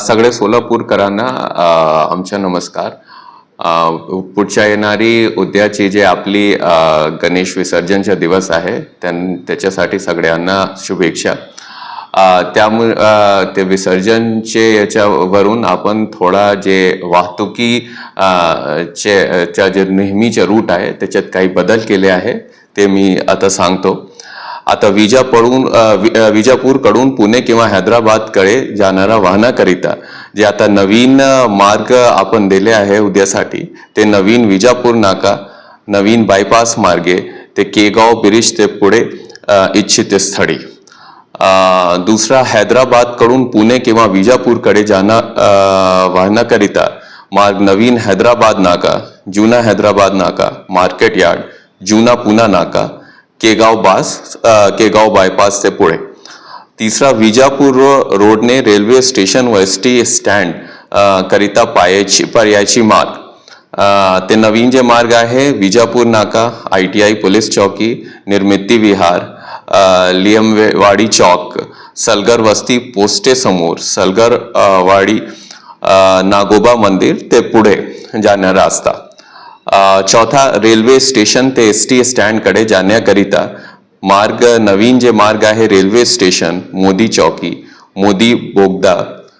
सगळे सोलापूरकरांना आमचा नमस्कार. पुढच्या येणारी उद्याची जे आपली गणेश विसर्जनचा दिवस आहे त्यां त्याच्यासाठी सगळ्यांना शुभेच्छा. त्यामुळे ते विसर्जनचे याच्यावरून आपण थोडा जे वाहतुकी चे च्या जे नेहमीचे रूट आहे त्याच्यात काही बदल केले आहे ते मी आता सांगतो. आता विजापडून वि- विजापूरकडून पुणे किंवा हैदराबादकडे जाणाऱ्या वाहनाकरिता जे आता नवीन मार्ग आपण दिले आहे उद्यासाठी ते नवीन विजापूर नाका नवीन बायपास मार्गे ते केगाव ब्रिज ते पुढे इच्छित स्थळी. दुसरा हैदराबादकडून पुणे किंवा विजापूरकडे जाणा वाहनाकरिता मार्ग नवीन हैदराबाद नाका जुना हैदराबाद नाका मार्केट यार्ड जुना पुना नाका केगाव बास केगाव बायपास ते पुढे तिसरा विजापूर रोडने रेल्वे स्टेशन व एस टी स्टँड करिता पायाची पर्यायची मार्ग ते नवीन जे मार्ग आहे विजापूर नाका आय टी आय पोलीस चौकी निर्मिती विहार लियमवाडी चौक सलगर वस्ती पोस्टेसमोर सलगर वाडी नागोबा मंदिर ते पुढे जाणारा रस्ता. चौथा रेल्वे स्टेशन ते एस टी स्टँडकडे जाण्याकरिता मार्ग नवीन जे मार्ग आहे रेल्वे स्टेशन मोदी चौकी मोदी बोगदा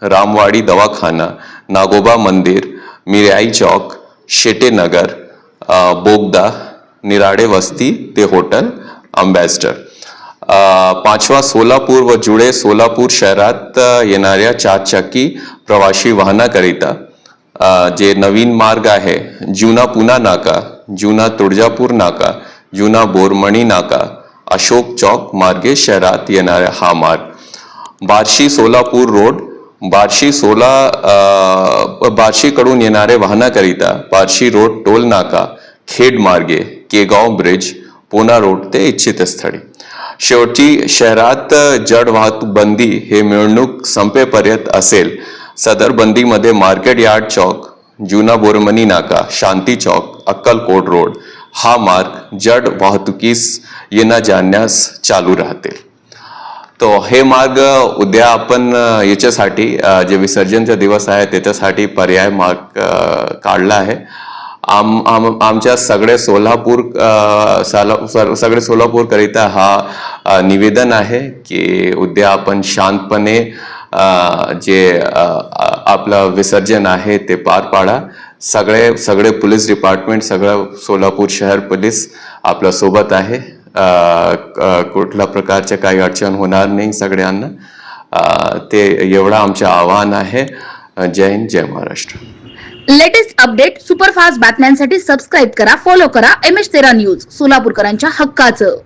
रामवाडी दवाखाना नागोबा मंदिर मिराई चौक शेटे नगर बोगदा निराडे वस्ती ते हॉटेल अम्बॅसडर पाचवा सोलापूर व जुळे सोलापूर शहरात येणाऱ्या चारचाकी प्रवासी वाहनाकरिता जे नवीन मार्ग आहे जुना पुना नाका जुना तुळजापूर नाका जुना बोरमणी नाका अशोक चौक मार्गे शहरात येणारा हा मार्ग. बार्शी सोलापूर रोड बार्शी सोला बार्शीकडून येणारे वाहनाकरिता बार्शी रोड टोल नाका खेड मार्गे केगाव ब्रिज पुना रोड ते इच्छित स्थळी शेवटी शहरात जड वाहतूक बंदी हे मिळवणूक संपेपर्यंत असेल सदर बंदीमध्ये मार्केट यार्ड चौक जुना बोरमनी नाका शांती चौक अक्कलकोट रोड हा मार्ग जड वाहतुकीस येण्या जाण्यास चालू राहते. तो हे मार्ग उद्या आपण याच्यासाठी जे विसर्जनचा दिवस आहे त्याच्यासाठी पर्याय मार्ग काढला आहे. आम आम आमच्या सगळे सोलापूर साला- सर- सगळे सोलापूरकरिता हा निवेदन आहे की उद्या आपण शांतपणे जे आपलं विसर्जन आहे ते पार पाडा. सगळे सगळे पोलीस डिपार्टमेंट सगळं सोलापूर शहर पोलीस आपल्यासोबत आहे. कुठल्या प्रकारच्या काही अडचण होणार नाही सगळ्यांना. ते एवढं आमचं आव्हान आहे. जय हिंद जय महाराष्ट्र. लेटेस्ट अपडेट सुपरफास्ट बातम्यांसाठी सबस्क्राईब करा फॉलो करा. एम एच तेरा न्यूज सोलापूरकरांच्या हक्काचं.